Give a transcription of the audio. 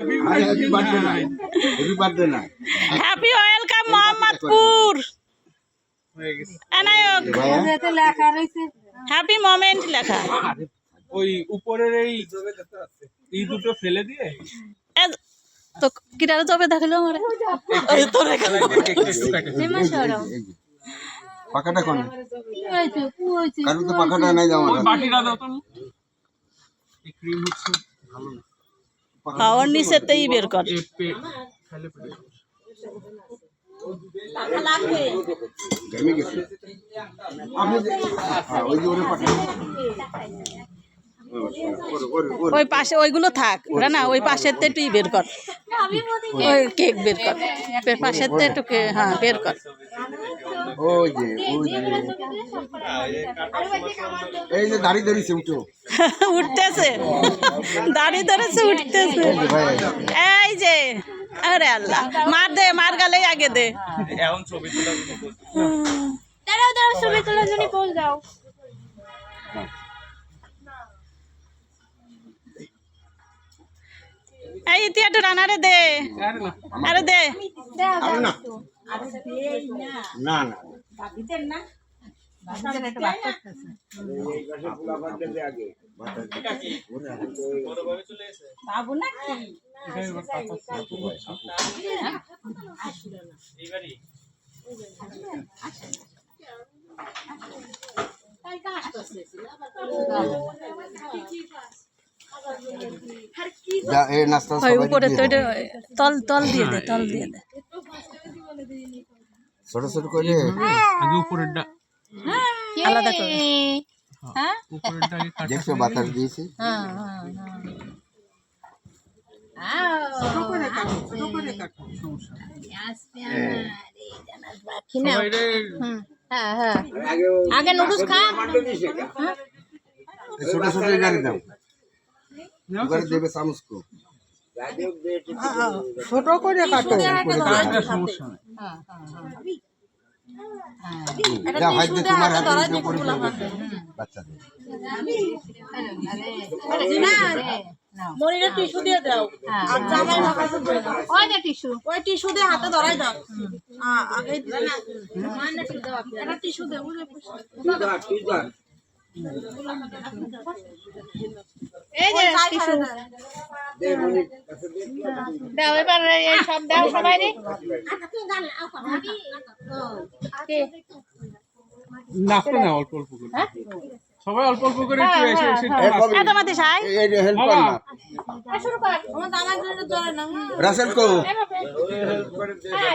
আরে happy welcome Mohammadpur ভাইয়া happy moment লেখা। ওই উপরের এই এই দুটো ফেলে দিয়ে? তো কিটারে দেখাল আমার। এই কারণ নাই যাওয়া বাটিটা দাও তো। এই ক্রিম হচ্ছে ভালো না। খাওয়ার নিচেতেই বের কর এ পে ফেলে পড়ে ঘেমে গেছে আপনি যে- হ্যাঁ, ওই যে ওরে পাঠান ওরে ওরে ওরে ওই পাশে ওইগুলো থাক ওরা না ওই পাশের তুই বের কর। ওই কেক বের কর। পে- পাশের তে একটু হ্যাঁ বের কর। ওই যে ওই যে এই যে দাড়ি ধরিছে উঠো। উঠতেছে। দাড়ি ধরেছে উঠতেছে। এই যে ভাই আরে আল্লাহ মার দে মার গালেই আগে দে। এখন ছবি তোলা দাঁড়াও দাঁড়াও ছবি তোলার জন্য পোজ দাও। এই ইতিহাটু রানারে দে আরে না আরে দে। দাও আরে না না না যা এই নাস্তা ওই উপরে তো ওইটা তল তল দিয়ে দে তল দিয়ে দে। ছোট ছোট করে? আগে উপরেরটা আলাদা করে। উপরেরটা আগে কাট দেখছ বাতাস দিয়েছি? সবাই রে আগে নুডলস খা। ছোট ছোট গাড়ি দাও। গাড়ি দেবে চামচ কো কাটটা সমস্যা নেই। যা ভাই দে তোমার হাতে দিয়ে করে দেবে। বাচ্চাদের মনিরা টিস্যু দিয়ে দাও। আর জামাই ওই টিস্যু। ওই টিস্যু দিয়ে হাতে ধরাই দাও। আগে একটা টিস্যু দে বুঝে এই যে টিস্যু দাও এবার এই সব দাও সবাই রে। নাচতে না অল্প অল্প করে। সবাই অল্প অল্প করে একটু এসে এসে এত মাতি সাই। এই হেল্প কর না শুরু কর আমার জামাই জন্য ধরে না রাসেল কো। হ্যাঁ